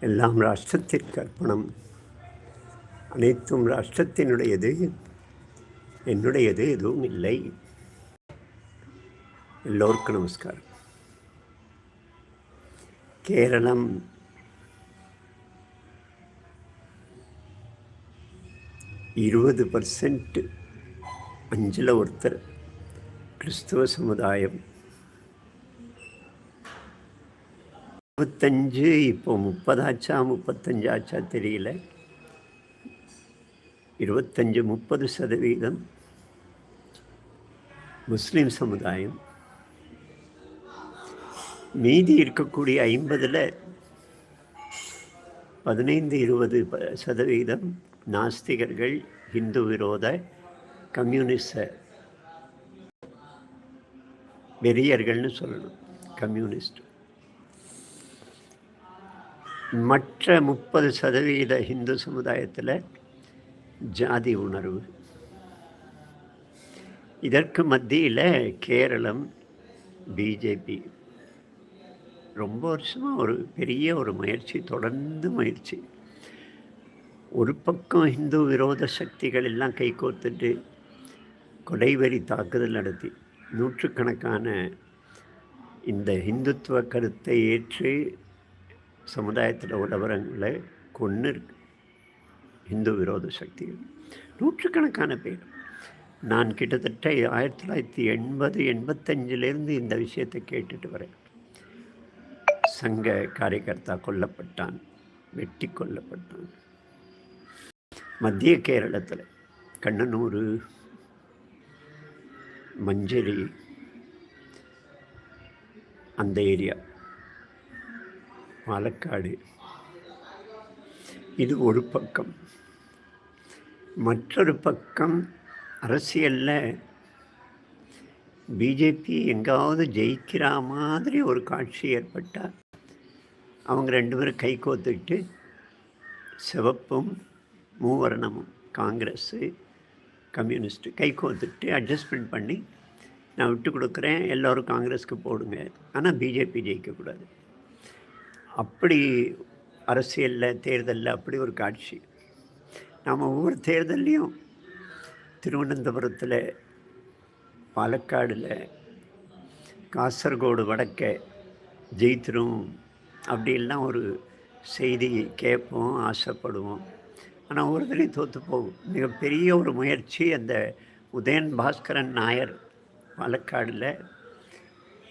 எல்லாம் ராஷ்டிரத்திற்கு அர்ப்பணம் அனைத்தும் ராஷ்டிரத்தினுடையது. என்னுடையது எதுவும் இல்லை. எல்லோருக்கும் நமஸ்காரம். கேரளம். இருபது பர்சன்ட் அஞ்சில் ஒருத்தர் கிறிஸ்துவ சமுதாயம். முப்பத்தஞ்சு இப்போ முப்பதாச்சா முப்பத்தஞ்சாச்சா தெரியல. இருபத்தஞ்சு முப்பது சதவீதம் முஸ்லீம் சமுதாயம். மீதி இருக்கக்கூடிய ஐம்பதில் பதினைந்து இருபது ப சதவீதம் நாஸ்திகர்கள் இந்து விரோத கம்யூனிச வெறியர்கள்னு சொல்லணும். கம்யூனிஸ்ட். மற்ற முப்பது சதவீத இந்து சமுதாயத்தில் ஜாதி உணர்வு. இதற்கு மத்தியில் கேரளம் பிஜேபி ரொம்ப வருஷமாக ஒரு பெரிய ஒரு முயற்சி தொடர்ந்து முயற்சி. ஒரு பக்கம் இந்து விரோத சக்திகள் எல்லாம் கைகோர்த்துட்டு கொலைவெறி தாக்குதல் நடத்தி நூற்றுக்கணக்கான இந்த இந்துத்துவ கருத்தை ஏற்று சமுதாயத்தில் உள்ளவரங்களை கொன்று இருக்கு இந்து விரோத சக்திகள். நூற்றுக்கணக்கான பேர். நான் கிட்டத்தட்ட ஆயிரத்தி தொள்ளாயிரத்தி எண்பது எண்பத்தஞ்சிலேருந்து இந்த விஷயத்தை கேட்டுட்டு வரேன். சங்க காரியகர்த்தா கொல்லப்பட்டான் வெட்டி கொல்லப்பட்டான். மத்திய கேரளத்தில் கண்ணனூர் மஞ்சரி அந்த ஏரியா. பாலக்காடு இது ஒரு பக்கம் மற்றொரு பக்கம் அரசியலில் பிஜேபி எங்காவது ஜெயிக்கிற மாதிரி ஒரு காட்சி ஏற்பட்டால் அவங்க ரெண்டு பேரும் கை கோத்துக்கிட்டு சிவப்பும் மூவர்ணமும் காங்கிரஸ்ஸு கம்யூனிஸ்ட்டு கை கோத்துட்டு அட்ஜஸ்ட்மெண்ட் பண்ணி நான் விட்டு கொடுக்குறேன் எல்லோரும் காங்கிரஸ்க்கு போடுங்க ஆனால் பிஜேபி ஜெயிக்கக்கூடாது அப்படி அரசியலில் தேர்தலில் அப்படி ஒரு காட்சி. நாம் ஒவ்வொரு தேர்தல்லையும் திருவனந்தபுரத்தில் பாலக்காடில் காசர்கோடு வடக்க ஜெயித்திரும் அப்படிலாம் ஒரு செய்தி கேட்போம் ஆசைப்படுவோம். ஆனால் ஒரு தடவை தோற்று போகும். மிகப்பெரிய ஒரு முயற்சி அந்த உதயன் பாஸ்கரன் நாயர் பாலக்காடில்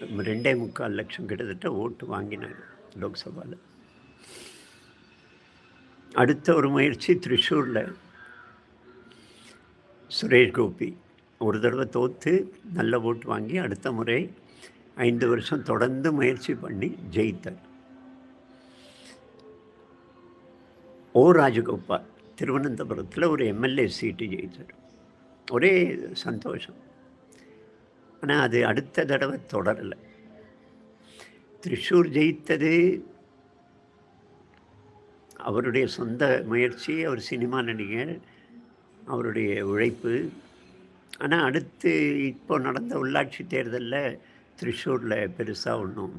ரெண்டே முக்கால் லட்சம் கிட்டத்தட்ட ஓட்டு வாங்கினார். லோக்சபாவில் அடுத்த ஒரு முயற்சி த்ரிஷூரில். சுரேஷ் கோபி. ஒரு தடவை தோற்று நல்ல ஓட்டு வாங்கி அடுத்த முறை ஐந்து வருஷம் தொடர்ந்து முயற்சி பண்ணி ஜெயித்தார். ஓ ராஜகோபால் திருவனந்தபுரத்தில் ஒரு எம்எல்ஏ சீட்டு ஜெயித்தார். ஒரே சந்தோஷம். ஆனால் அது அடுத்த தடவை தொடரலை. திரிஷூர் ஜெயித்தது அவருடைய சொந்த முயற்சி அவர் சினிமா நடிகர் அவருடைய உழைப்பு ஆனால் அடுத்து இப்போ நடந்த உள்ளாட்சி தேர்தலில் திரிஷூரில் பெருசாக ஒன்றும்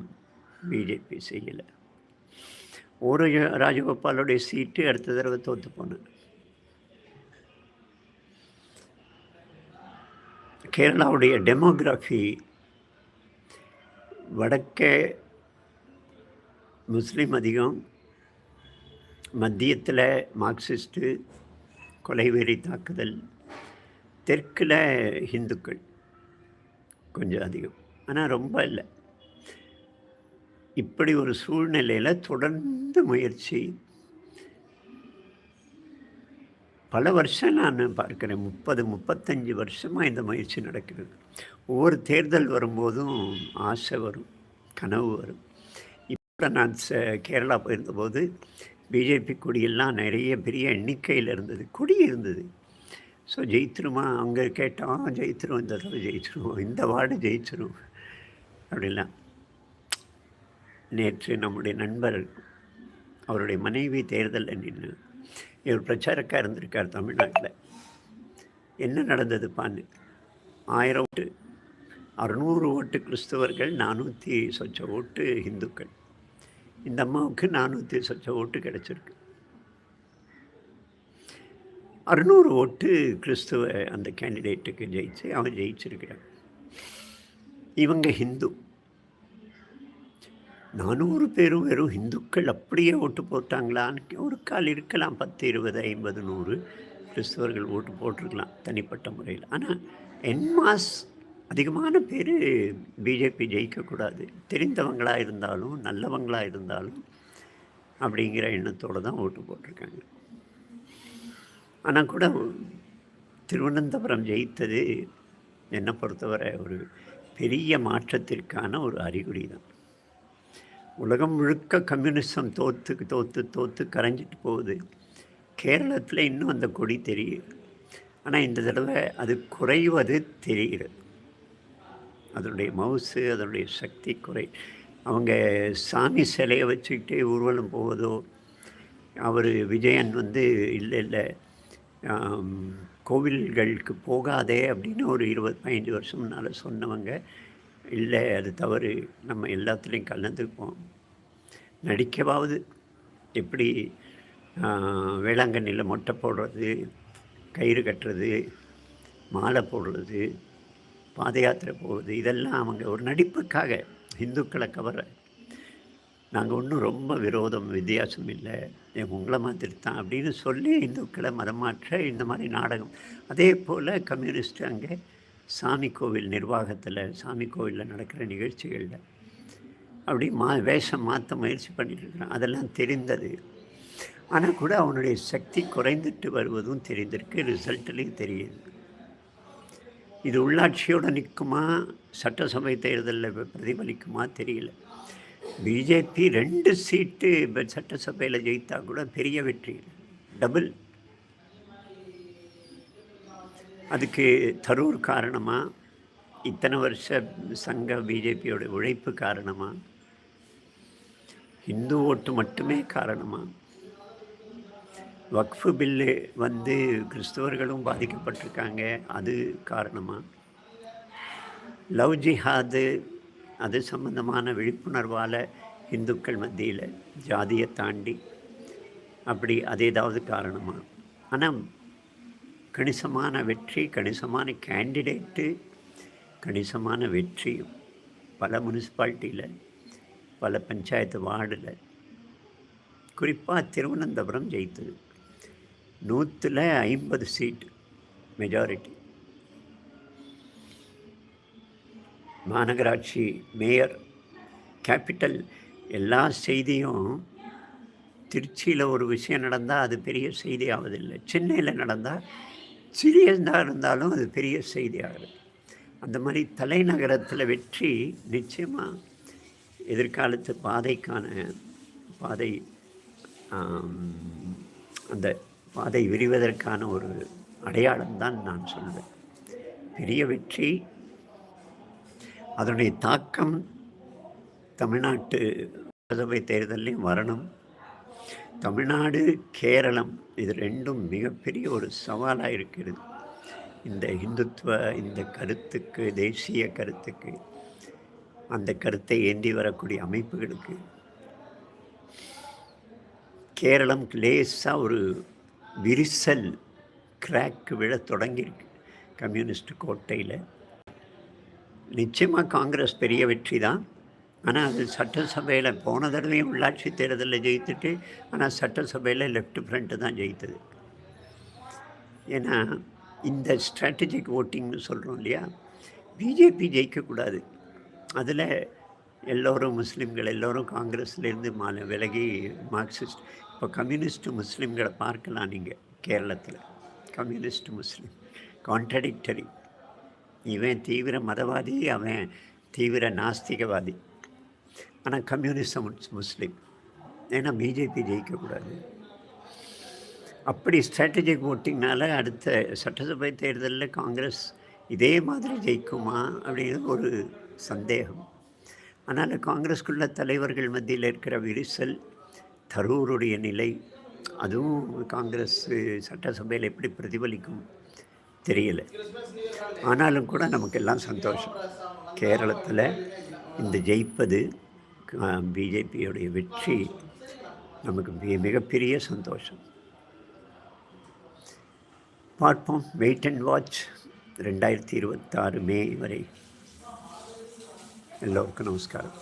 பிஜேபி செய்யலை ஒரு ராஜகோபாலுடைய சீட்டு அடுத்த தடவை தோற்று போனார் கேரளாவுடைய டெமோகிராஃபி வடக்கே முஸ்லீம் அதிகம். மத்தியத்தில் மார்க்சிஸ்ட்டு கொலைவெறி தாக்குதல் தெற்கில் ஹிந்துக்கள் கொஞ்சம் அதிகம். ஆனால் ரொம்ப இல்லை. இப்படி ஒரு சூழ்நிலையில் தொடர்ந்து முயற்சி. பல வருஷம் நான் பார்க்குறேன். முப்பது முப்பத்தஞ்சு வருஷமாக இந்த முயற்சி நடக்கிறது. ஒவ்வொரு தேர்தல் வரும்போதும் ஆசை வரும் கனவு வரும். நான் கேரளா போயிருந்தபோது பிஜேபி கொடியெல்லாம் நிறைய பெரிய எண்ணிக்கையில் இருந்தது கொடி இருந்தது. ஸோ ஜெயிச்சிருமா அங்கே கேட்டோம் ஜெயிச்சிரும் இந்த தடவை ஜெயிச்சிரும் இந்த வார்டு ஜெயிச்சிரும் அப்படிலாம் நேற்று நம்முடைய நண்பர் அவருடைய மனைவி தேர்தலில் நின்று இவர் பிரச்சாரக்காக இருந்திருக்கார் தமிழ்நாட்டில். என்ன நடந்தது பான்னு ஆயிரம் ஓட்டு அறுநூறு ஓட்டு கிறிஸ்தவர்கள் நானூற்றி சொச்ச ஓட்டு இந்துக்கள். இந்த அம்மாவுக்கு நானூற்றி சொச்சம் ஓட்டு கிடச்சிருக்கு. அறுநூறு ஓட்டு கிறிஸ்துவ அந்த கேண்டிடேட்டுக்கு ஜெயிச்சு அவன் ஜெயிச்சிருக்கிறான். இவங்க ஹிந்து. நானூறு பேரும் வெறும் ஹிந்துக்கள் அப்படியே ஓட்டு போட்டாங்களான்னு ஒரு கால் இருக்கலாம். பத்து இருபது ஐம்பது நூறு கிறிஸ்தவர்கள் ஓட்டு போட்டிருக்கலாம் தனிப்பட்ட முறையில். ஆனால் என்மாஸ் அதிகமான பேர் பிஜேபி ஜெயிக்கக்கூடாது. தெரிந்தவங்களாக இருந்தாலும் நல்லவங்களாக இருந்தாலும் அப்படிங்கிற எண்ணத்தோடு தான் ஓட்டு போட்டிருக்காங்க. ஆனால் கூட திருவனந்தபுரம் ஜெயித்தது என்னை பொறுத்தவரை ஒரு பெரிய மாற்றத்திற்கான ஒரு அறிகுறி தான். உலகம் முழுக்க கம்யூனிசம் தோத்து தோற்று தோற்று கரைஞ்சிட்டு போகுது. கேரளத்தில் இன்னும் அந்த கொடி தெரியுது. ஆனால் இந்த தடவை அது குறைவது தெரிகிறது. அதனுடைய மவுசு அதனுடைய சக்தி குறை. அவங்க சாமி சிலையை வச்சுக்கிட்டே ஊர்வலம் போவதோ அவர் விஜயன் வந்து இல்லை இல்லை கோவில்களுக்கு போகாதே அப்படின்னு ஒரு இருபது பதினஞ்சு வருஷம் சொன்னவங்க இல்லை அது தவறு. நம்ம எல்லாத்துலேயும் கலந்துப்போம் நடிக்கவாவது எப்படி வேளாங்கண்ணியில் மொட்டை போடுறது கயிறு கட்டுறது மாலை போடுறது பாத யாத்திரை போகுது. இதெல்லாம் அவங்க ஒரு நடிப்புக்காக இந்துக்களை கவர நாங்கள் ஒன்றும் ரொம்ப விரோதம் வித்தியாசம் இல்லை. என் உங்களை மாதிரி தான் அப்படின்னு சொல்லி இந்துக்களை மதமாற்ற இந்த மாதிரி நாடகம். அதே போல் கம்யூனிஸ்ட் அங்கே சாமி கோவில் நிர்வாகத்தில் சாமி கோவிலில் நடக்கிற நிகழ்ச்சிகளில் அப்படி மா வேஷம் மாற்ற முயற்சி பண்ணிட்டு இருக்கிறான் அதெல்லாம் தெரிந்தது. ஆனால் கூட அவனுடைய சக்தி குறைந்துட்டு வருவதும் தெரிந்திருக்கு. ரிசல்ட்லேயும் தெரியுது. இது உள்ளாட்சியோடு நிற்குமா? சட்டசபை தேர்தலில் பிரதிபலிக்குமா? தெரியல. பிஜேபி ரெண்டு சீட்டு இப்போ சட்டசபையில் ஜெயித்தா கூட பெரிய வெற்றி டபுள். அதுக்கு தரூர் காரணமாக இத்தனை வருஷ சங்க பிஜேபியோட உழைப்பு காரணமாக இந்து ஓட்டு மட்டுமே காரணமாக வக்ஃபு பில்லு வந்து கிறிஸ்தவர்களும் பாதிக்கப்பட்டிருக்காங்க. அது காரணமாக லவ் ஜிஹாது அது சம்பந்தமான விழிப்புணர்வால் இந்துக்கள் மத்தியில் ஜாதியை தாண்டி அப்படி அது ஏதாவது காரணமாக ஆனால் கணிசமான வெற்றி கணிசமான கேண்டிடேட்டு கணிசமான வெற்றியும் பல முனிசிபாலிட்டியில் பல பஞ்சாயத்து வார்டில். குறிப்பாக திருவனந்தபுரம் ஜெயித்தது. நூற்றில் ஐம்பது சீட் மெஜாரிட்டி மாநகராட்சி மேயர் கேபிட்டல் எல்லா செய்தியும் திருச்சியில் ஒரு விஷயம் நடந்தால் அது பெரிய செய்தி ஆவதில்லை சென்னையில் நடந்தால் சிறியதாக இருந்தாலும் அது பெரிய செய்தி ஆகுது அந்த மாதிரி தலைநகரத்தில் வெற்றி நிச்சயமாக எதிர்காலத்து பாதைக்கான பாதை அந்த பாதை விரிவதற்கான ஒரு அடையாளம் தான் நான் சொல்வேன். பெரிய வெற்றி அதனுடைய தாக்கம் தமிழ்நாட்டு சட்டசபை தேர்தலையும் வரணும் தமிழ்நாடு கேரளம் இது ரெண்டும் மிகப்பெரிய ஒரு சவாலாக இருக்கிறது. இந்த இந்துத்துவ இந்த கருத்துக்கு தேசிய கருத்துக்கு அந்த கருத்தை ஏந்தி வரக்கூடிய அமைப்புகளுக்கு. கேரளம் லேசாக ஒரு விரிசல் கிராக் விழ தொடங்கியிருக்கு. கம்யூனிஸ்ட் கோட்டையில். நிச்சயமாக காங்கிரஸ் பெரிய வெற்றி தான். ஆனால் அது சட்டசபையில் போன தடவையும் உள்ளாட்சி தேர்தலில் ஜெயித்துட்டு ஆனால் சட்டசபையில் லெஃப்ட் ஃப்ரண்ட்டு தான் ஜெயித்தது. ஏன்னா இந்த ஸ்ட்ராட்டஜிக் ஓட்டிங்னு சொல்கிறோம் இல்லையா? பிஜேபி ஜெயிக்கக்கூடாது அதில் எல்லோரும் முஸ்லீம்கள் எல்லோரும் காங்கிரஸ்லேருந்து மா விலகி மார்க்சிஸ்ட் இப்போ கம்யூனிஸ்ட்டு முஸ்லீம்களை பார்க்கலாம் நீங்கள் கேரளத்தில். கம்யூனிஸ்ட் முஸ்லீம். கான்ட்ரடிக்டரி இவன் தீவிர மதவாதி அவன் தீவிர நாஸ்திகவாதி. ஆனால் கம்யூனிசம் முஸ்லீம். ஏன்னா பிஜேபி ஜெயிக்கக்கூடாது அப்படி ஸ்ட்ராட்டஜிக் ஓட்டிங்னால அடுத்த சட்டசபை தேர்தலில் காங்கிரஸ் இதே மாதிரி ஜெயிக்குமா அப்படின்னு ஒரு சந்தேகம். ஆனால் காங்கிரஸ்குள்ள தலைவர்கள் மத்தியில் இருக்கிற விரிசல் தரூருடைய நிலை அதுவும் காங்கிரஸ் சட்டசபையில் எப்படி பிரதிபலிக்கும் தெரியல. ஆனாலும் கூட நமக்கெல்லாம் சந்தோஷம். கேரளத்தில் இந்த ஜெயிப்பது பிஜேபியோடைய வெற்றி நமக்கு மிக மிகப்பெரிய சந்தோஷம். பார்ப்போம். வெயிட் அண்ட் வாட்ச் ரெண்டாயிரத்தி இருபத்தாறு மே வரை. எல்லோருக்கும் நமஸ்காரம்.